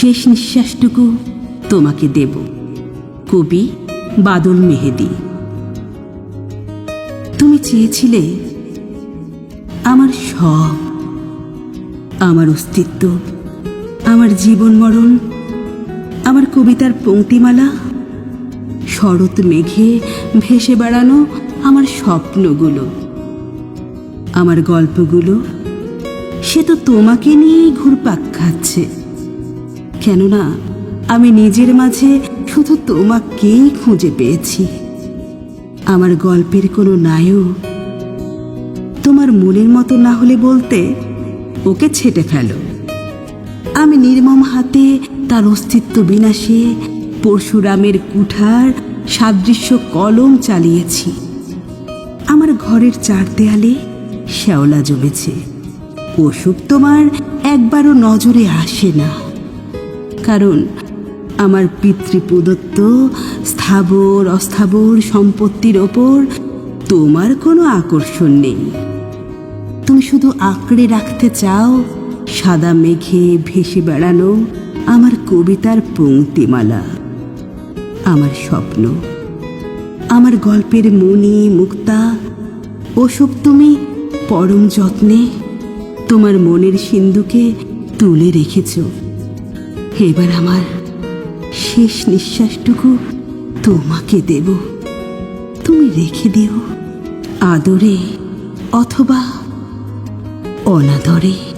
শেষ নিঃশ্বাসটুকু তোমাকে দেব, কবি বাদল মেহেদি। তুমি চেয়েছিলে আমার সব, আমার অস্তিত্ব, আমার জীবন মরণ, আমার কবিতার পঙ্ক্তিমালা, শরৎ মেঘে ভেসে বেড়ানো আমার স্বপ্নগুলো, আমার গল্পগুলো, সে তো তোমাকে নিয়েই ঘুরপাক খাচ্ছে। কেননা আমি নিজের মাঝে শুধু তোমাকেই খুঁজে পেয়েছি। আমার গল্পের কোনো নায়ক তোমার মনের মতো না হলে বলতে ওকে ছেটে ফেলো। আমি নির্মম হাতে তার অস্তিত্ব বিনাশে পরশুরামের কুঠার সাদৃশ্য কলম চালিয়েছি। আমার ঘরের চার দেয়ালে শ্যাওলা জমেছে। অসুখ তোমার একবারও নজরে আসে না। কারণ আমার পিতৃপ্রদত্ত স্থাবর অস্থাবর সম্পত্তির ওপর তোমার কোনো আকর্ষণ নেই। তুমি শুধু আঁকড়ে রাখতে চাও, সাদা মেঘে ভেসে বেড়ানো আমার কবিতার পংক্তিমালা আমার স্বপ্ন। আমার গল্পের মণি মুক্তা, ওসব তুমি পরম যত্নে তোমার মনের সিন্ধুকে তুলে রেখেছ। এবার আমার শেষ নিঃশ্বাসটুকু তোমাকে দেব। তুমি রেখে দিও আদরে অথবা অনাদরে।